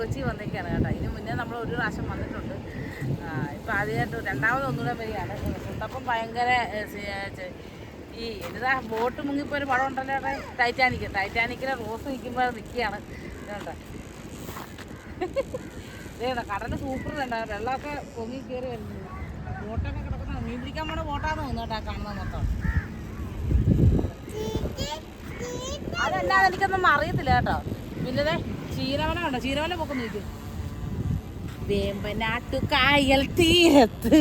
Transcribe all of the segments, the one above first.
കൊച്ചി വന്നേക്കാണ് കേട്ടോ. ഇതിന് മുന്നേ നമ്മൾ ഒരു പ്രാവശ്യം വന്നിട്ടുണ്ട്. ഇപ്പം ആദ്യമായിട്ട് രണ്ടാമത് ഒന്നുകൂടെ വരികയാണ്. സുണ്ടപ്പം ഭയങ്കര ഈ എന്താ ബോട്ട് മുങ്ങിപ്പോ ഒരു പടം ഉണ്ടല്ലോ അവിടെ ടൈറ്റാനിക്ക് ടൈറ്റാനിക്കിലെ റോസ് നിൽക്കുമ്പോൾ നിൽക്കുകയാണ്. കേട്ടോ ഇതേണ്ട? കടൽ സൂപ്പർ ഉണ്ട്? വെള്ളമൊക്കെ പൊങ്ങി കയറി വരുന്നു ബോട്ടൊക്കെ കിടക്കുന്ന മീൻ പിടിക്കാൻ പോണ ബോട്ടാന്ന് തോന്നുന്നു കേട്ടോ കാണുന്നത് മൊത്തം. അതല്ലാതെ എനിക്കൊന്നും അറിയത്തില്ല കേട്ടോ. പിന്നെ ദേ ചീരവല തീരത്ത്.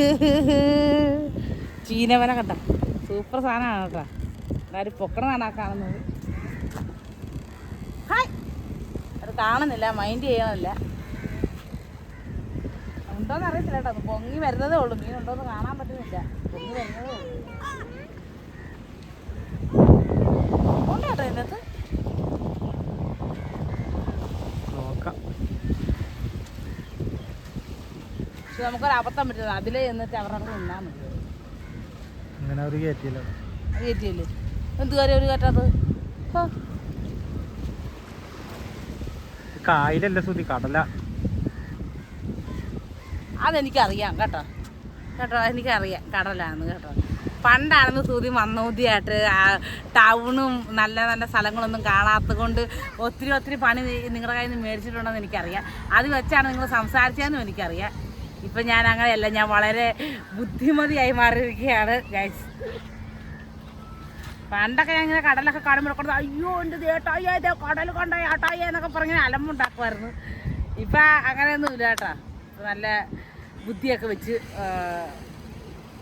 ചീനവല കണ്ട. സൂപ്പർ സാധനമാണ് കേട്ടോ. എല്ലാവരും പൊക്കണതാണ് ആ കാണുന്നത്. അത് കാണുന്നില്ല മൈൻഡ് ചെയ്യണമില്ല ഉണ്ടോന്ന് അറിയത്തില്ല കേട്ടോ. പൊങ്ങി വരുന്നതേ ഉള്ളൂ. മീൻ ഉണ്ടോന്ന് കാണാൻ പറ്റുന്നില്ല. പൊങ്ങി വരുന്നതേ ഉള്ളൂ. ഉണ്ടോ കേട്ടോ ഇതിനകത്ത് നോക്കാം പക്ഷെ നമുക്കൊരു അബദ്ധം പറ്റുന്നത് അതിലേ എന്നിട്ട് അവരുടെ നിന്നാൽ മതി. അങ്ങനെ അവർ കയറ്റിയല്ലോ കയറ്റിയല്ലേ എന്ത് കാര്യം ഒരു കയറ്റാത്തത് കായലല്ല സുതി കടല. അതെനിക്കറിയാം കേട്ടോ. കേട്ടോ എനിക്കറിയാം കടലാന്ന് കേട്ടോ. പണ്ടാണെന്ന് സൂതി മന്നൂതിയായിട്ട് ടൗണും നല്ല നല്ല സ്ഥലങ്ങളൊന്നും കാണാത്തത് കൊണ്ട് ഒത്തിരി ഒത്തിരി പണി നിങ്ങളുടെ കയ്യിൽ നിന്ന് മേടിച്ചിട്ടുണ്ടെന്ന് എനിക്കറിയാം. അത് വെച്ചാണ് നിങ്ങൾ സംസാരിച്ചതെന്നും എനിക്കറിയാം. ഇപ്പം ഞാൻ അങ്ങനെയല്ല ഞാൻ വളരെ ബുദ്ധിമതിയായി മാറിയിരിക്കുകയാണ് ഗൈസ് പണ്ടൊക്കെ ഞാൻ ഇങ്ങനെ കടലൊക്കെ കാണുമ്പോൾ കൊടുത്ത് അയ്യോ എന്റെ ചേട്ടായ ഇതേ കടൽ കൊണ്ടായി ആട്ടായ എന്നൊക്കെ പറഞ്ഞ് അലമ്പുണ്ടാക്കുമായിരുന്നു. ഇപ്പം അങ്ങനെയൊന്നും ഇല്ല കേട്ടോ. നല്ല ബുദ്ധിയൊക്കെ വെച്ച്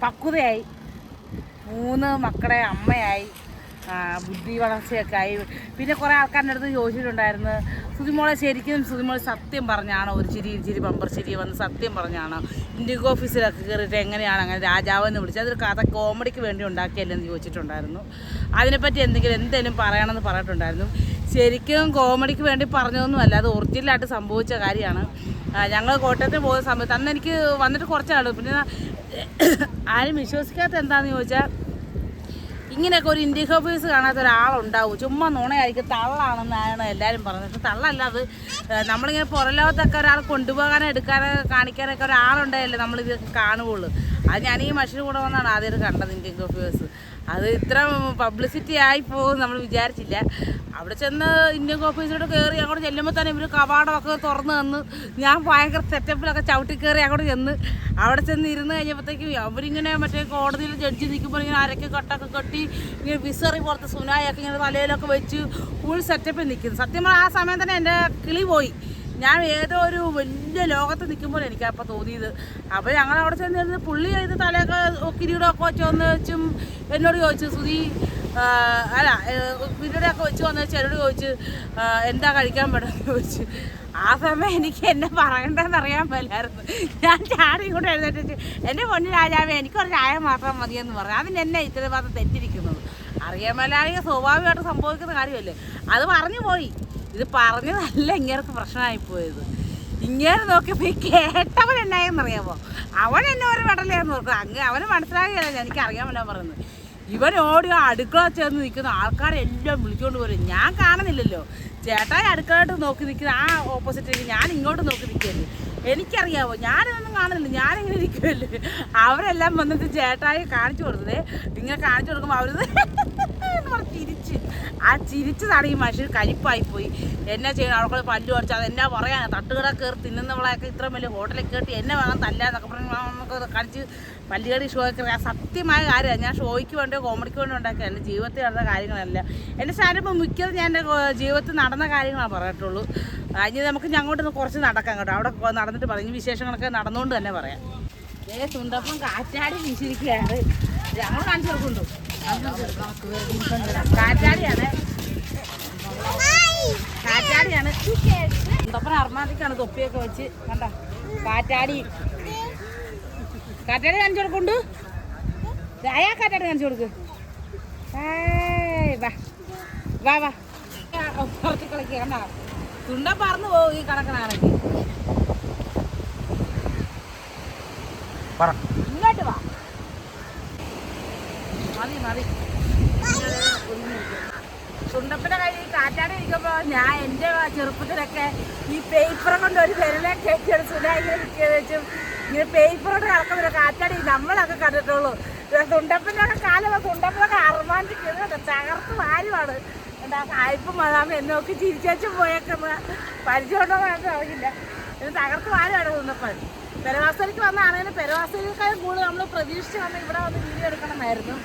പക്വതയായി. മൂന്ന് മക്കളെ അമ്മയായി. ബുദ്ധി വളർച്ചയൊക്കെ ആയി. പിന്നെ കുറേ ആൾക്കാരുടെ അടുത്ത് ചോദിച്ചിട്ടുണ്ടായിരുന്നു സുതിമോളെ ശരിക്കും സുതിമോളെ സത്യം പറഞ്ഞാണോ? ഒരു ചിരി ചിരി ബമ്പർ ചിരി വന്ന് സത്യം പറഞ്ഞാണോ? ഇൻഡിഗോ ഓഫീസിലൊക്കെ കയറിയിട്ട് എങ്ങനെയാണ് അങ്ങനെ രാജാവെന്ന് വിളിച്ചത്? അതൊരു കഥ കോമഡിക്ക് വേണ്ടി ഉണ്ടാക്കിയല്ലെന്ന് ചോദിച്ചിട്ടുണ്ടായിരുന്നു. അതിനെപ്പറ്റി എന്തെങ്കിലും എന്തെങ്കിലും പറയണമെന്ന് പറഞ്ഞിട്ടുണ്ടായിരുന്നു. ശരിക്കും കോമഡിക്ക് വേണ്ടി പറഞ്ഞതൊന്നുമല്ല അത് ഒറിജിനലായിട്ട് സംഭവിച്ച കാര്യമാണ്. ഞങ്ങൾ കോട്ടയത്തിന് പോകുന്ന സമയത്ത് അന്ന് എനിക്ക് വന്നിട്ട് കുറച്ചാളു പിന്നെ ആരും വിശ്വസിക്കാത്ത എന്താണെന്ന് ചോദിച്ചാൽ ഇങ്ങനെയൊക്കെ ഒരു ഇൻഡിഗ ഓഫീസ് കാണാത്ത ഒരാളുണ്ടാവും. ചുമ്മാ നുണയായിരിക്കും. തള്ളാണെന്നാണ് എല്ലാവരും പറഞ്ഞത്. പക്ഷെ തള്ളല്ല അത്. നമ്മളിങ്ങനെ പുറലോകത്തൊക്കെ ഒരാൾ കൊണ്ടുപോകാനോ എടുക്കാനോ കാണിക്കാനൊക്കെ ഒരാളുണ്ടായല്ലേ നമ്മളിതൊക്കെ കാണുകയുള്ളൂ. അത് ഞാൻ ഈ മഷീൻ കൂടെ വന്നാണ് ആദ്യം കണ്ടത് ഇൻഡിഗ ഓഫീസ് അത് ഇത്ര പബ്ലിസിറ്റി ആയി പോകും നമ്മൾ വിചാരിച്ചില്ല. അവിടെ ചെന്ന് ഇന്ത്യൻ ഓഫീസിലോട്ട് കയറി അങ്ങോട്ട് ചെല്ലുമ്പോൾ തന്നെ ഇവർ കവാടമൊക്കെ തുറന്ന് തന്ന് ഞാൻ ഭയങ്കര സെറ്റപ്പിലൊക്കെ ചവിട്ടി കയറി അങ്ങോട്ട് ചെന്ന് അവിടെ ചെന്ന് ഇരുന്ന് കഴിഞ്ഞപ്പോഴത്തേക്കും അവരിങ്ങനെ മറ്റേ കോടതിയിൽ ജഡ്ജി നിൽക്കുമ്പോൾ ഇങ്ങനെ അരക്ക് കട്ടൊക്കെ കെട്ടി ഇങ്ങനെ വിസറി പുറത്ത് സുനായൊക്കെ ഇങ്ങനെ തലയിലൊക്കെ വെച്ച് ഫുൾ സെറ്റപ്പിൽ നിൽക്കുന്നു സത്യം പറഞ്ഞാൽ ആ സമയം തന്നെ എന്റെ കിളി പോയി. ഞാൻ ഏതോ ഒരു വലിയ ലോകത്ത് നിൽക്കുമ്പോൾ എനിക്ക് അപ്പോൾ തോന്നിയത്. അപ്പോൾ ഞങ്ങൾ അവിടെ ചെന്ന് ഇരുന്ന് പുള്ളി ഇത് തലയൊക്കെ കിരീടമൊക്കെ വെച്ച് വന്ന് വെച്ചും എന്നോട് ചോദിച്ചു സുധി അല്ല കിരീടമൊക്കെ വെച്ച് വന്ന് വെച്ച് എന്നോട് ചോദിച്ചു എന്താ കഴിക്കാൻ പറ്റുമെന്ന് ചോദിച്ചു. ആ സമയം എനിക്ക് എന്നെ പറയണ്ടെന്ന് അറിയാൻ പറ്റായിരുന്നു ഞാൻ ചാടി ഇങ്ങോട്ട് എഴുന്നേറ്റ് എന്റെ പൊന്നു രാജാവേ എനിക്കൊരു ചായ മാത്രം മതിയെന്ന് പറഞ്ഞു. അതിന് എന്നെ ഇത്ര ഭാഗത്ത് തെറ്റിരിക്കുന്നത്. അറിയാൻ മേലാണെങ്കിൽ സ്വാഭാവികമായിട്ട് സംഭവിക്കുന്ന കാര്യമല്ലേ? അത് പറഞ്ഞു പോയി. ഇത് പറഞ്ഞതല്ല പ്രശ്നമായി പോയത്. ഇങ്ങനെ നോക്കിയപ്പോൾ ഈ കേട്ടവൻ എന്നായെന്നറിയാമോ അവൻ എന്നെ ഒരു മെഡലാന്ന് നോക്കുക അങ്ങ് അവന് മനസ്സിലാകില്ല എനിക്ക് അറിയാമല്ലോ പറയുന്നത്. ഇവൻ ഓടി അടുക്കള ചേർന്ന് നിൽക്കുന്ന ആൾക്കാരെല്ലാം വിളിച്ചുകൊണ്ട് വരും ഞാൻ കാണുന്നില്ലല്ലോ. ചേട്ടായി അടുക്കളായിട്ട് നോക്കി നിൽക്കുന്ന ആ ഓപ്പോസിറ്റ് ഞാൻ ഇങ്ങോട്ട് നോക്കി നിൽക്കരുത് എനിക്കറിയാവോ ഞാനിതൊന്നും കാണുന്നില്ല. ഞാനിങ്ങനെ ഇരിക്കുമല്ലേ അവരെല്ലാം വന്നിട്ട് ചേട്ടായി കാണിച്ചു കൊടുത്തത്. ഇങ്ങനെ കാണിച്ചു കൊടുക്കുമ്പോൾ അവരത് എന്ന് പറഞ്ഞ് ചിരിച്ച്. ആ ചിരിച്ചതാണ് ഈ മനുഷ്യർ പോയി എന്നാ ചെയ്യണം? അവൾക്ക് പല്ലു അടിച്ച് അത് എന്നാ പറയാൻ തട്ടുകട കയറി തിന്നുന്നവളെയൊക്കെ ഇത്രയും വലിയ ഹോട്ടലിൽ കയറ്റി എന്നെ വേണം തല്ലാന്നൊക്കെ പറഞ്ഞ് നമുക്ക് കാണിച്ച് പല്ലുകടി ഷോ ഒക്കെ ആ സത്യമായ കാര്യമാണ്. ഞാൻ ഷോയ്ക്ക് വേണ്ടിയോ കോമഡിക്ക് വേണ്ടി ഉണ്ടാക്കിയ എന്റെ ജീവിതത്തിൽ നടന്ന കാര്യങ്ങളല്ല. എന്റെ സ്റ്റാൻഡപ്പ് മിക്കതും ഞാൻ എന്റെ ജീവിതത്തിൽ നടന്ന കാര്യങ്ങളാണ് പറഞ്ഞിട്ടുള്ളൂ ഇനി നമുക്ക് ഞങ്ങോട്ടൊന്ന് കുറച്ച് നടക്കാം കേട്ടോ. അവിടെ നടന്നിട്ട് പറഞ്ഞു വിശേഷങ്ങളൊക്കെ നടന്നുകൊണ്ട് തന്നെ പറയാം. ഏ തുണ്ടപ്പം കാറ്റാടി വീശിരിക്കുകയാണ്. ഞങ്ങൾ കാണിച്ചു കൊടുക്കുന്നുണ്ടോ? കാറ്റാടിയാണ്. കാറ്റാടിയാണ്. സുണ്ടപ്പൻ അർമാദിക്കാണ് തൊപ്പിയൊക്കെ വെച്ച്. കണ്ട? കാറ്റാടി. കാറ്റാടി കാണിച്ചു കൊടുക്കുണ്ട് അയാ കാറ്റാടി കാണിച്ചു കൊടുക്ക്. ഏയ് വാ. വാ വാ. പുറത്ത് കളിക്കുക കണ്ട? തുണ്ട പറന്നു പോകും ഈ കണക്കനാണെങ്കിൽ പറ ഇങ്ങോട്ട് വാ മതി മതി ചുണ്ടപ്പിന്റെ കയ്യിൽ ഈ കാറ്റാടി ഇരിക്കുമ്പോ ഞാൻ എന്റെ ചെറുപ്പത്തിലൊക്കെ ഈ പേപ്പർ കൊണ്ട് ഒരു വിരലെ കയറ്റിയാണ് സുനായിങ്ങനെ വെച്ചും. ഇങ്ങനെ പേപ്പർ കൊണ്ട് കാറ്റാടി നമ്മളൊക്കെ കണ്ടിട്ടുള്ളൂ. തുണ്ടപ്പിന്റെ ഒക്കെ കാലം തുണ്ടപ്പനൊക്കെ അറുമാണ്ടിരിക്കുന്നത് തകർത്ത് വാരുവാണ്. എന്താ കായ്പ മതാമ എന്നെ നോക്കി ചിരിച്ചു പോയൊക്കെ പരിചയമുണ്ടോ എന്ന് അറിയില്ല. ഇത് തകർത്ത് വാരുവാണ് തുണ്ടപ്പൻ പെരവാസലിക്ക് വന്നാണെങ്കിലും പെരവാസലിക്കാളും കൂടുതൽ നമ്മൾ പ്രതീക്ഷിച്ച് വന്ന് ഇവിടെ വന്ന് വീഡിയോ എടുക്കണമായിരുന്നു.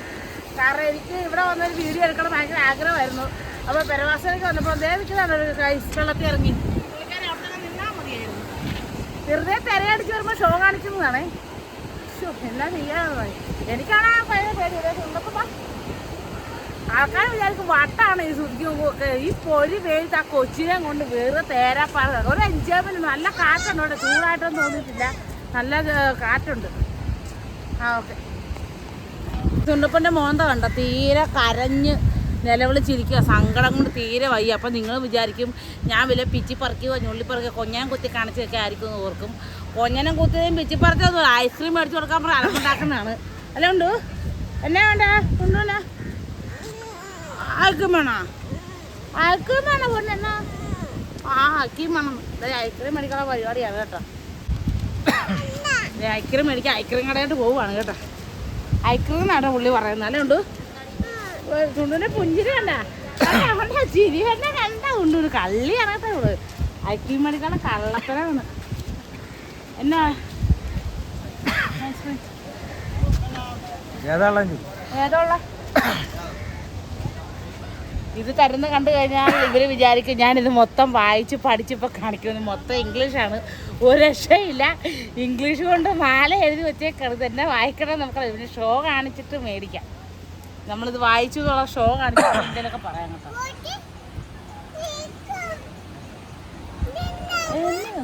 കാരണം എനിക്ക് ഇവിടെ വന്നൊരു വീഡിയോ എടുക്കണം ഭയങ്കര ആഗ്രഹമായിരുന്നു. അപ്പോൾ പെരവാസലിക്ക് വന്നപ്പോൾ ദേ നിൽക്കുന്നതാണ് ഒരു വെള്ളത്തിൽ ഇറങ്ങി. അവിടെ വെറുതെ തിരയടിച്ച് വരുമ്പോൾ ഷോ കാണിക്കുന്നതാണേ. എന്നാ ചെയ്യാനാണ് എനിക്കാണ് ഭയങ്കര പേടി ഇതേ തുണ്ടപ്പം ആൾക്കാർ വിചാരിക്കും വട്ടാണ് ഈ സുഖിയൊക്കെ ഈ പൊരി വെയിലത്ത് ആ കൊച്ചിനെ കൊണ്ട് വേറെ തേരാപ്പാറ ഒരു എൻജോയ്മെന്റ് നല്ല കാറ്റുണ്ട് ചൂടായിട്ടൊന്നും തോന്നിയിട്ടില്ല. നല്ല കാറ്റുണ്ട്. ആ ഓക്കെ. തുണ്ടപ്പന്റെ മോന്ത കണ്ട? തീരെ കരഞ്ഞ് നിലവിളിച്ചിരിക്കുക സങ്കടം കൊണ്ട് തീരെ വയ്യ. അപ്പം നിങ്ങൾ വിചാരിക്കും ഞാൻ വില പിച്ചി പറിക്കുകയോ ഞുള്ളിപ്പറിക്കുകയോ കൊഞ്ഞാൻ കുത്തി കാണിച്ചൊക്കെ ആയിരിക്കും എന്ന് ഓർക്കും. കൊഞ്ഞനം കുത്തിയതും പിച്ചി പറിച്ചതും ഐസ്ക്രീം മേടിച്ചു കൊടുക്കാൻ പറഞ്ഞ അലമുണ്ടാക്കുന്നതാണ് അല്ല ഉണ്ട്? എന്നാ വേണ്ട? ഉണ്ടല്ല ആർക്കും വേണോ? ആർക്കും വേണോ പൊന്നെന്നാ ആ ആക്കിയും വേണം. ഐസ്ക്രീം മേടിക്കാനുള്ള പരിപാടിയാണ് കേട്ടോ. ഐസ്ക്രീം മേടിക്കാൻ ഐസ്ക്രീം കടയായിട്ട് പോവുകയാണ് കേട്ടോ. എന്നാണ് പുള്ളി പറയുന്നത്. അല്ലേ ഉണ്ട്? ചുണ്ടിന്റെ പുഞ്ചിരി കണ്ട. കണ്ട ചിരി കണ്ട കണ്ട ഉണ്ട്. ഒരു കള്ളി അറിയാത്ത ഉള്ളു. അയക്കി മണിക്കാണ് കള്ളത്തരാണ് എന്നാ? ഏതാ ഏതാ ഇത് തരുന്ന കണ്ടു കഴിഞ്ഞാൽ ഇവർ വിചാരിക്കും ഞാനിത് മൊത്തം വായിച്ച് പഠിച്ചിപ്പോൾ കാണിക്കുന്നത് മൊത്തം ഇംഗ്ലീഷാണ്. ഒരു രക്ഷയില്ല. ഇംഗ്ലീഷ് കൊണ്ട് മാല എഴുതി വെച്ചേക്കാണ്. തന്നെ വായിക്കണം നമുക്ക് ഇതിന് ഷോ കാണിച്ചിട്ട് മേടിക്കാം. നമ്മളിത് വായിച്ചു എന്നുള്ള ഷോ കാണിച്ചിട്ട് എന്തെങ്കിലുമൊക്കെ പറയാൻ കേട്ടോ.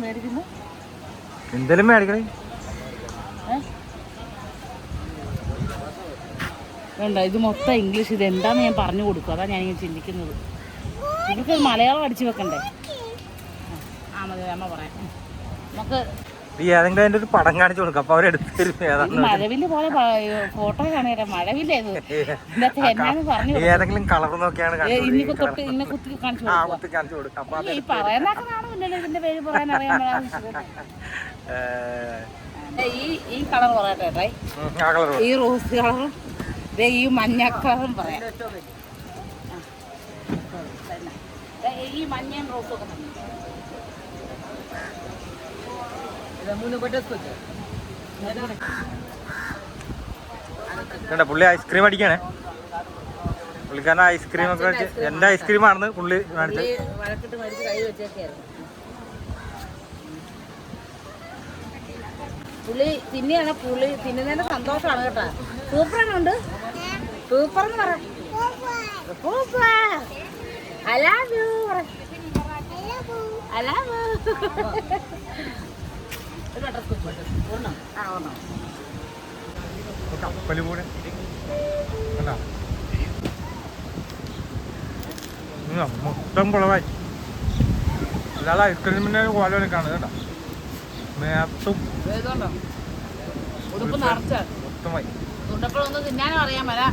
മേടിക്കുന്നു? എന്തേലും മേടിക്കണേ? വേണ്ട ഇത് മൊത്തം ഇംഗ്ലീഷ് ഇത് എന്താന്ന് ഞാൻ പറഞ്ഞു കൊടുക്കും. അതാ ഞാൻ ഇങ്ങനെ ചിന്തിക്കുന്നത്. നമുക്ക് മലയാളം അടിച്ചു വെക്കണ്ടേ? ആ മതി അമ്മ പറയാം. നമുക്ക് ഏതെങ്കിലും അതിന്റെ ഒരു പടം കാണിച്ചു കൊടുക്കും. അപ്പൊ ഏതാന്ന് പോലെ ഫോട്ടോ കാണുക മഴവില്ലേ ഇത്? ഇന്നത്തെ പറഞ്ഞു ഏതെങ്കിലും കളർ നോക്കിയാണ് തൊട്ട് ഇന്നെ കുത്തി കാണിച്ചു കൊടുക്കാം. ഈ പറയുന്നൊക്കെ കാണുമില്ലല്ലോ ഇതിന്റെ പേര് പറയാൻ അറിയാൻ ഈ ഈ കളർ പറയട്ടെ ഈ റോസ് കളറും ഈ മഞ്ഞ കളറും പറയാം ഈ മഞ്ഞയും കണ്ട പുള്ളി ഐസ്ക്രീം അടിക്കണേ. പുള്ളിക്കാരൻ ഐസ്ക്രീം ഒക്കെ എന്റെ ഐസ്ക്രീം ആണെന്ന് പുള്ളി കാണിച്ചത്. പുള്ളി തിന്നെയാണ് പുള്ളി തിന്നുന്നതിന്റെ സന്തോഷമാണ് കേട്ടോ. സൂപ്പറാണ് ഉണ്ട്? സൂപ്പർ എന്ന് പറ കണ്ടോ? മൊത്തം കുളവായി അല്ലാതെ ഐസ്ക്രീമിന്റെ കോല കാണുന്നത് കേട്ടോ. മേത്തും മൊത്തമായി തിന്നാനും അറിയാൻ വരാ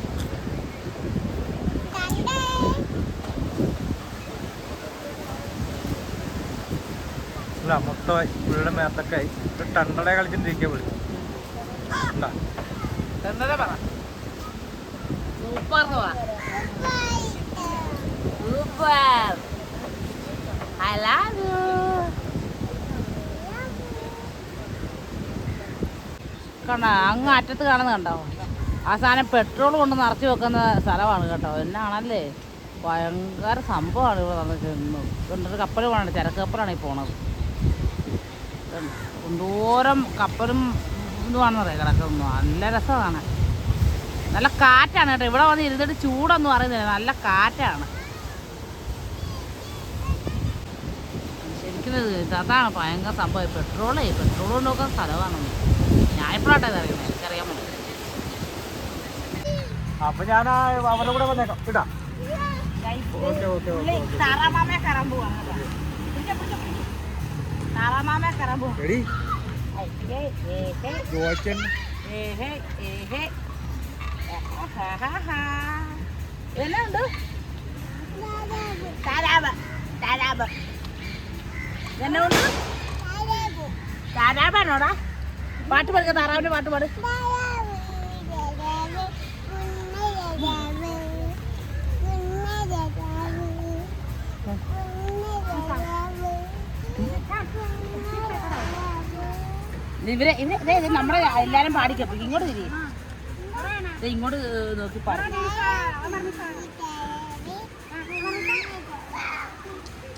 ഇല്ല മൊത്തമായി പുള്ളിയുടെ മേത്തൊക്കെ ആയി. ഒരു ടണ്ടടെ കളിച്ചിട്ടിരിക്കുക പുള്ളി കണ്ടോ? കണ്ടോ അങ്ങ് അറ്റത്ത് കാണുന്ന കണ്ടോ? ആ സാധനം പെട്രോൾ കൊണ്ട് നിറച്ച് വെക്കുന്ന സ്ഥലമാണ് കേട്ടോ. എന്നാണല്ലേ? ഭയങ്കര സംഭവമാണ് ഇവിടെ നടന്നിരിക്കുന്നത് ഇതൊരു കപ്പൽ പോകണം ചരക്ക് കപ്പലാണ് ഈ പോണത്. എന്തോരം കപ്പലും ഇതുമാണെന്ന് പറയാം കിടക്കുന്നു നല്ല രസമാണ്. നല്ല കാറ്റാണ് കേട്ടോ. ഇവിടെ വന്ന് ഇരുന്നിട്ട് ചൂടൊന്നും അറിയുന്നില്ല. നല്ല കാറ്റാണ്. ശരിക്കും അതാണ് ഭയങ്കര സംഭവം. പെട്രോളേ പെട്രോൾ കൊണ്ടൊക്കെ സ്ഥലമാണ്. ഞാൻ ഇപ്പോഴാട്ടെ അറിയുന്നത് എനിക്കറിയാൻ പറ്റും അപ്പൊ ഞാൻ അവരുടെ കൂടെ വന്നേക്കാം. ഇടാ. ഓക്കെ ഓക്കെ ഓക്കെ താറാമാമയെ കയറാൻ പോവാണ്. കേട്ടോ. പിടിച്ചോ, പിടിച്ചോ, പിടിച്ചോ. താറാമാമയെ കയറാൻ പോവാ എടി ഏ, ഏ, ഏ. ജോയ്ക്കൻ ഏഹേ, ഏഹേ. ആഹാഹാഹാ. ഇതെന്നാ ഉണ്ട്? താരാവ് താരാവ് എന്നെ കൊണ്ട് താരാവാണോടാ പാട്ട് പാടുക താറാവിന്റെ പാട്ട് പാട് ഇവരെ ഇത് നമ്മളെ എല്ലാരും പാടിക്കപ്പോ ഇങ്ങോട്ട് തിരി ഇങ്ങോട്ട് നോക്കി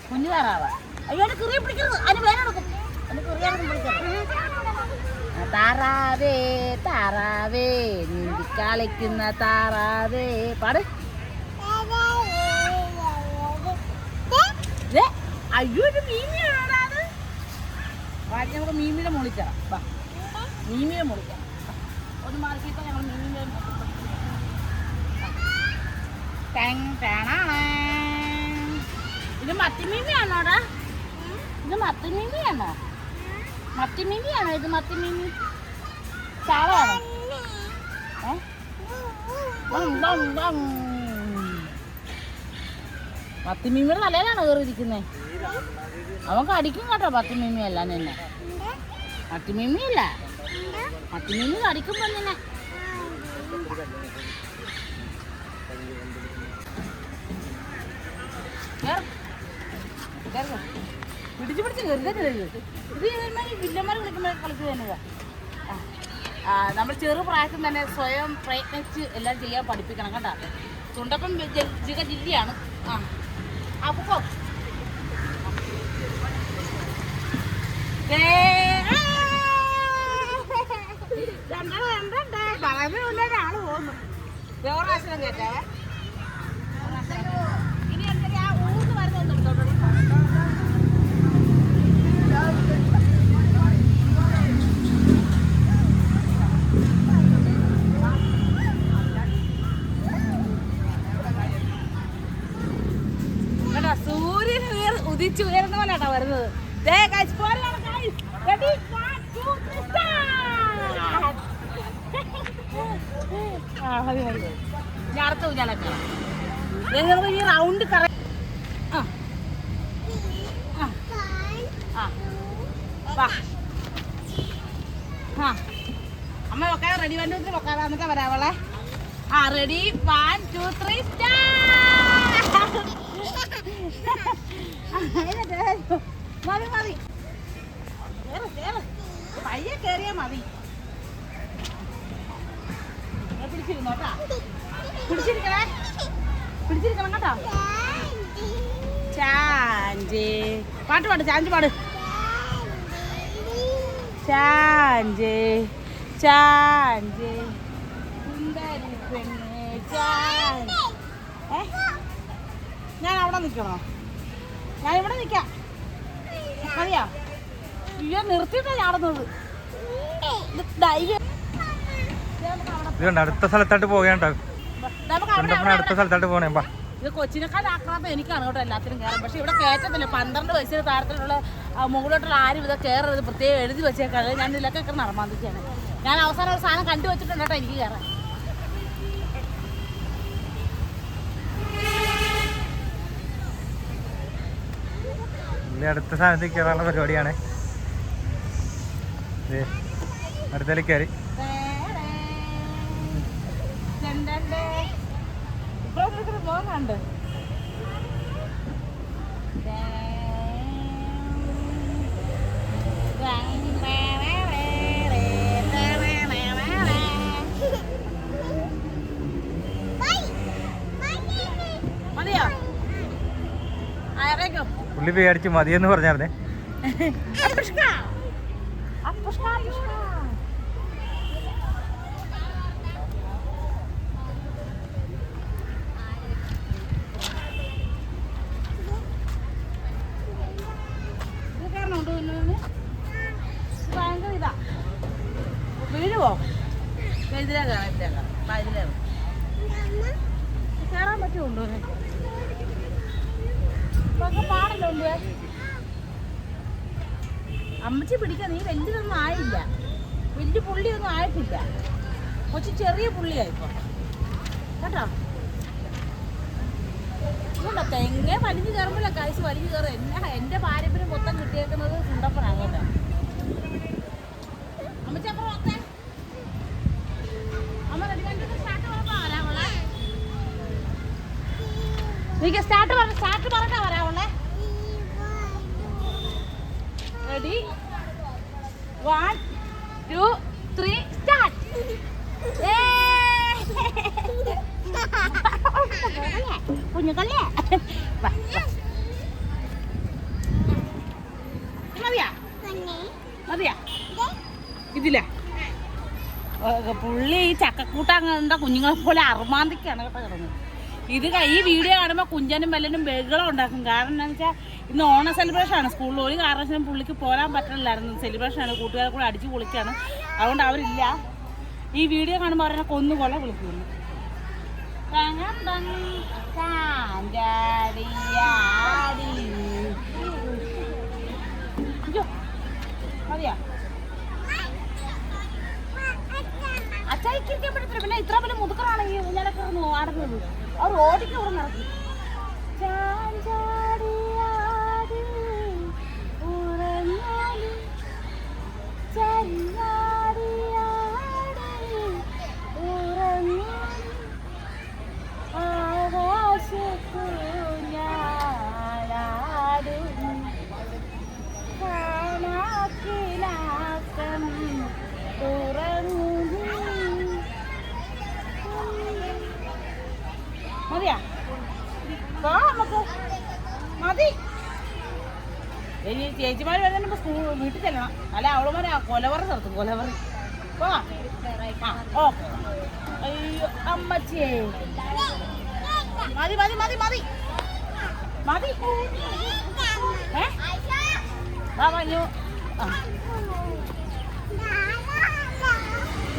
കുഞ്ഞു താറാവാ. അയ്യോ പിടിക്കുന്നു പിടിക്കരുത്. അതിന് വേറെ താറാവേ താറാവേ നീന്തി കളിക്കുന്ന താറാവേ. പാട്. അയ്യോ അത് വാടി നമുക്ക് മീമിയുടെ മുകളിൽ കയറാം വാ. മീമിയുടെ മുകളിൽ കയറാം. ഒന്ന് മാറിക്കിട്ട് ഞങ്ങൾ ടാണാണ്. ഇത് മത്തിമീമിയാണോടാ? ഇത് മത്തിമീമിയാണോ? മത്തിമീമിയാണോ ഇത് മത്തിമീമി? ചാളയാണോ? ഏ. മത്തിമീമിയുടെ തലയിലാണോ കയറിയിരിക്കുന്നത് അവൻ കടിക്കും കേട്ടോ പത്തിമീമി അല്ല നിന്നെ. മത്തിമീമി അല്ല. പത്ത് കടിക്കും പെണ്ണിനെ നിന്നെ പിടിച്ചു പിടിച്ച് കയറുക ഇത് കളിക്കുമ്പോൾ കളിച്ചു നമ്മൾ ചെറു പ്രായത്തിൽ തന്നെ സ്വയം പ്രയത്നിച്ച് എല്ലാം ചെയ്യാൻ പഠിപ്പിക്കണം കേട്ടോ. തുണ്ടപ്പം ജിക ജില്ലയാണ്. ആ. ആ ദേ, രണ്ടാ രണ്ടെണ്ണം, രണ്ടെണ്ണം. പോകുന്നു വേറെ ഒരാൾ പോന്നു മതി, മതി. ഇനി അടുത്ത ഊഞ്ഞാലൊക്കെ നമുക്ക് ഈ റൗണ്ട് കറ ആ. ആ. അമ്മ വെക്കാൻ റെഡി വണ്ടി ഒത്തിരി വെക്കാതെ വരാവളെ ആ റെഡി വൺ ടു ത്രീ മതി മതി. കേറ്. പയ്യെ കേറിയാ മതി. പിടിച്ചിരുന്നോ കേട്ടാ പിടിച്ചിരിക്കണേ? പിടിച്ചിരിക്കണം കേട്ടോ. ചാഞ്ചി. പാട്ട് പാട് ചാഞ്ചി പാട്. ചാഞ്ചി ചാഞ്ചി. സുന്ദരി പെണ്ണേ ചാഞ്ചി. ഏ? ഞാൻ അവിടെ നിൽക്കണോ? ഞാൻ ഇവിടെ നിൽക്കാം. മതിയോ അയ്യോ നിർത്തിയിട്ടാ ചാടുന്നത് ഇത് ധൈര്യം ദേ നമുക്ക് അവിടെ ഇത് കണ്ടോ അടുത്ത സ്ഥലത്തായിട്ട് പോകേണ്ട അടുത്ത സ്ഥലത്തായിട്ട് പോകണേ ബാ ഇത് കൊച്ചിനേക്കാൾ ആക്രാന്തം എനിക്കാണ് കേട്ടോ എല്ലാത്തിനും കയറാൻ പക്ഷെ ഇവിടെ കയറ്റത്തില്ല. പന്ത്രണ്ട് വയസ്സിന് താരത്തിലുള്ള മുകളിലോട്ടുള്ള ആരും ഇത് കയറരുത് പ്രത്യേകം എഴുതി വെച്ചേക്കാതെ ഞാൻ ഇതിലൊക്കെ ഒക്കെ നടമാന്തിക്കാണ് ഞാൻ അവസാനം ഒരു സാധനം കണ്ടു വെച്ചിട്ടുണ്ട് കേട്ടോ എനിക്ക് കയറാൻ അടുത്ത സ്ഥാനത്ത് കയറാനുള്ള പരിപാടിയാണ്. അടുത്തേക്ക് കയറി. ആരേക്കോ പുള്ളി പേടിച്ച് മതിയെന്ന് പറഞ്ഞായിരുന്നേ. അമ്മച്ചി പിടിക്കാൻ നീ വലിയതൊന്നും ആയില്ല. വലിയ പുള്ളിയൊന്നും ആയിട്ടില്ല. കൊച്ചു ചെറിയ പുള്ളിയായിപ്പോ. കേട്ടോ? ഇതുണ്ടോ തെങ്ങ വലിഞ്ഞു കയറുമ്പോഴല്ല കാശ് വലിഞ്ഞു കയറും എന്നെ എന്റെ പാരമ്പര്യം മൊത്തം കിട്ടിയേക്കുന്നത് കുണ്ടപ്പനാണ് കേട്ടോ അമ്മച്ചി സ്റ്റാർട്ട് പറഞ്ഞാ വരാവുള്ളേ നീക്ക് സ്റ്റാർട്ട് പറഞ്ഞ start വരാവുള്ളേ ready one two three start കുഞ്ഞുകല്ലേ. മതിയാ മതിയാ ഇതില്ല പുള്ളി ഈ ചക്കക്കൂട്ട കണ്ട കുഞ്ഞുങ്ങളെ പോലെ അറുമാന്തിക്കാണ് കേട്ടോ കിടന്നത്. ഇത് ഈ വീഡിയോ കാണുമ്പോൾ കുഞ്ഞനും വല്ലനും ബഹളം ഉണ്ടാക്കും. കാരണം എന്താണെന്ന് വെച്ചാൽ ഇന്ന് ഓണ സെലിബ്രേഷൻ ആണ്. സ്കൂളിൽ ഒരു കാരണവശാലും പുള്ളിക്ക് പോരാൻ പറ്റില്ലായിരുന്നു സെലിബ്രേഷൻ ആണ്. കൂട്ടുകാരെ കൂടെ അടിച്ച് പൊളിക്കാണ്. അതുകൊണ്ട് അവരില്ല. ഈ വീഡിയോ കാണുമ്പോൾ അവരെ കൊന്നു കൊല വിളിക്കുന്നു മതിയാ? പിന്നെ ഇത്ര വലിയ മുതുക്കറാണെങ്കിൽ ഞാനൊക്കെ ആടുന്നത് അവർ ഓടിക്കും ഇവിടെ നടക്കും. പോ നമുക്ക് മതി. ചേച്ചിമാർ വരുന്നുണ്ട് സ്കൂൾ വീട്ടിൽ ചെല്ലണം. അല്ല അവളുമാരെ കൊലവറ നിർത്തും കൊലവറ. വാ. ആ ഓക്കെ. അയ്യോ അമ്മച്ചേ മതി മതി മതി മതി. മതി. ഏ? വാ പറഞ്ഞു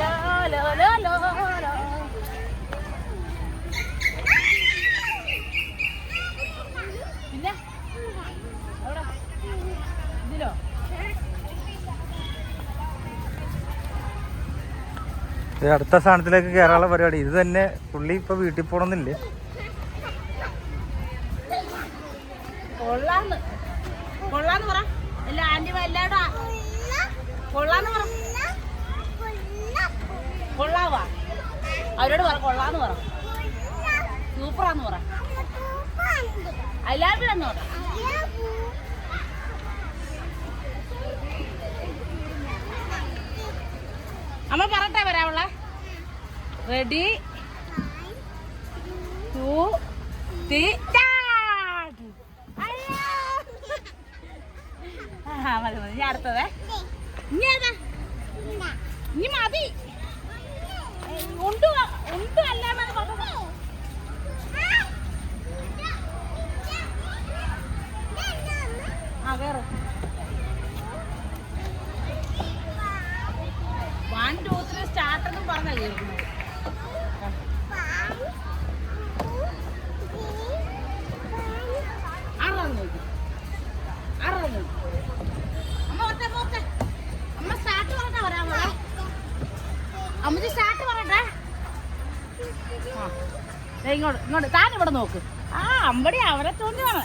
ലോ ലോ ലോ ലോ ലോ പിന്നെ എവിടെ ഇതിലോ ഇത് അടുത്ത സ്ഥാനത്തിലേക്ക് കയറാനുള്ള പരിപാടി. ഇത് തന്നെ പുള്ളി ഇപ്പൊ വീട്ടിൽ പോണമെന്നില്ലേ കൊള്ളാവാ. അവരോട് പറ കൊള്ളാന്ന് പറ. സൂപ്പറാന്ന് പറ. ഐ ലവ് പറ. അമ്മ പറട്ടെ വരാവുള്ള റെഡി ടു ത്രീ ആ മതി മതി. ഞാൻ അടുത്തതേ. ഇനി ഏതാ? ഇനി മതി. ഉണ്ട്. ആ വേറെ വൺ ടു ത്രീ സ്റ്റാർട്ട് എന്നും പറഞ്ഞാ കേൾക്കുന്നത് ആറാം നോക്കി ആറാം നോക്കി അമ്മ ഓർത്തെ പോത്തെ അമ്മ സ്റ്റാർട്ട് പറഞ്ഞാ വരാൻ പോലെ അമ്മച്ചി സ്റ്റാർട്ട് പറയട്ടെ ആ. ഇങ്ങോട്ട് ഇങ്ങോട്ട്. താൻ ഇവിടെ നോക്ക്. ആ അമ്പടി അവരെ തോന്നി വേണം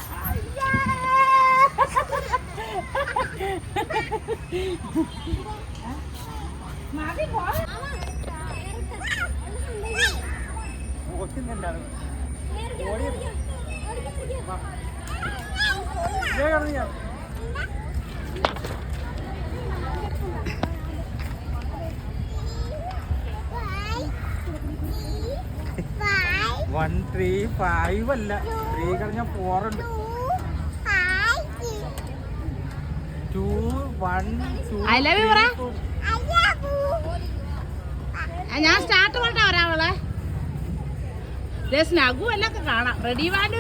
മതി പോ വൺ ത്രീ ഫൈവ് അല്ല. ത്രീ കഴിഞ്ഞ ഫോർ ഉണ്ട്. Two one two I love you, പറ. ഞാൻ സ്റ്റാർട്ട് പറഞ്ഞാ വരാവളെ സ്നഗു എല്ലാം കാണാം. റെഡി വാണ്ട്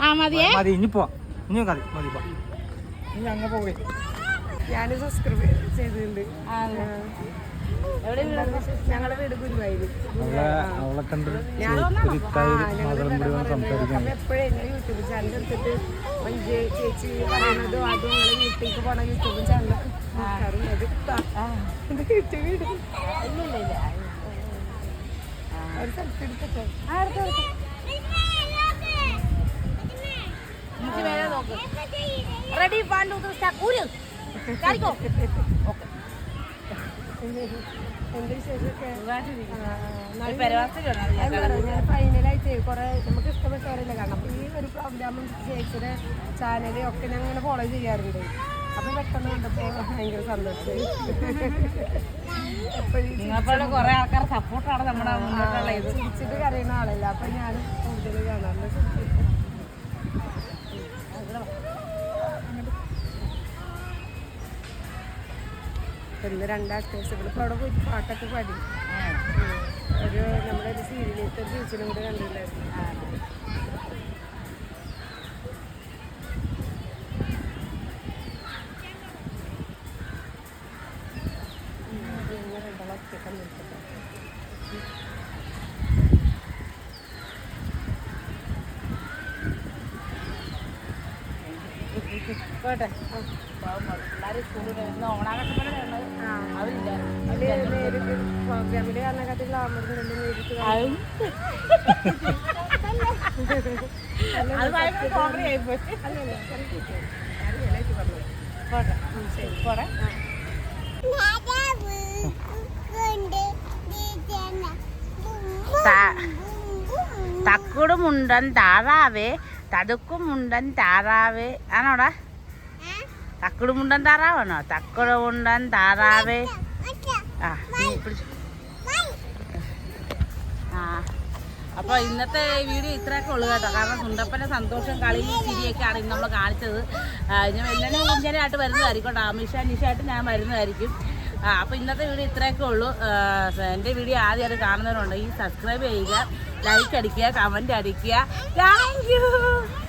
ആ മതിയേ. മതി ഇനി പോവാം. ഇനി മതി മതി പോ ഇനി അങ്ങ് പോവേ. ഞാൻ സബ്സ്ക്രൈബ് ചെയ്തിട്ടുണ്ട്? ഞങ്ങളുടെ വീട് ഗുരുവായൂർ എപ്പോഴും എന്റെ യൂട്യൂബ് ചാനൽ എടുത്തിട്ട് ചേച്ചി പറയുന്നത് അതും വീട്ടിലേക്ക് പോണ യൂട്യൂബ് ചാനലൊക്കെ ready one two three start ഊര്. ചാടിക്കോ. ഓക്കെ. എന്ത് വിശേഷമൊക്കെ ഫൈനലായിട്ട് കുറെ നമുക്ക് ഇഷ്ടപ്പെട്ടവരല്ലേ കാണാം. ഈ ഒരു പ്രോഗ്രാമും ചേച്ചിയുടെ ചാനൽ ഒക്കെ ഞാൻ ഇങ്ങനെ ഫോളോ ചെയ്യാറുണ്ട്. അപ്പൊ പെട്ടെന്ന് കണ്ടപ്പോ ഭയങ്കര സന്തോഷമായി നിങ്ങളെപ്പോലെ കുറെ ആൾക്കാർ സപ്പോർട്ടാണ് നമ്മുടെ മുന്നോട്ടുള്ള ഇത്. ചിരിച്ചിട്ട് കരയുന്ന ആളല്ല. അപ്പൊ ഞാൻ കൂടുതൽ കാണാറുണ്ട് ഇന്ന് രണ്ട് ഇവിടെ ഇപ്പൊ അവിടെ പോയി പാട്ടൊക്കെ പാടി. ഒരു നമ്മുടെ ഒരു സീരിയലിലത്തെ ചേച്ചിനും കൂടെ കണ്ടില്ലായിരുന്നു പോട്ടെ പിള്ളേർ സ്കൂളിൽ ഇന്ന് ഓണാഘോഷങ്ങളുടെ ആ. അവരില്ല അതിൽ നേരിട്ട് പ്രോഗ്രാമിൽ കാണാൻ ഗ്ലാമറിനുള്ളിൽ നേരിട്ട് കാണാൻ. അത് ഭയങ്കര കോമഡി ആയിപ്പോയി അല്ലല്ല, ചെറുക്കിട്ട്. ഞാൻ റിയലായിട്ട് പറഞ്ഞത്. പോട്ടെ ഉം, ശരി. പോട്ടെ തക്കുടുമുണ്ടൻ താറാവേ തടുക്കുമുണ്ടൻ താറാവേ. ആണോടാ? തക്കുടുമുണ്ടൻ താറാവാണോ? തക്കുടുമുണ്ടൻ താറാവേ. ആ ആ അപ്പോൾ ഇന്നത്തെ വീഡിയോ ഇത്രയൊക്കെ ഉള്ളു കേട്ടോ. കാരണം സുണ്ടപ്പന്റെ സന്തോഷം കളി ചിരിയൊക്കെയാണ് ഇന്ന് നമ്മൾ കാണിച്ചത്. ഞാൻ എല്ലാവരും വെല്ലനെ കുഞ്ചനായിട്ട് വരുന്നതായിരിക്കും കേട്ടോ. അമിഷ നിഷായിട്ട് ഞാൻ വരുന്നതായിരിക്കും. ആ, അപ്പോൾ ഇന്നത്തെ വീഡിയോ ഇത്രയൊക്കെ ഉള്ളൂ. എന്റെ വീഡിയോ ആദ്യമായിട്ട് കാണുന്നവരുണ്ടെങ്കിൽ സബ്സ്ക്രൈബ് ചെയ്യുക ലൈക്ക് അടിക്കുക കമന്റ് അടിക്കുക. താങ്ക്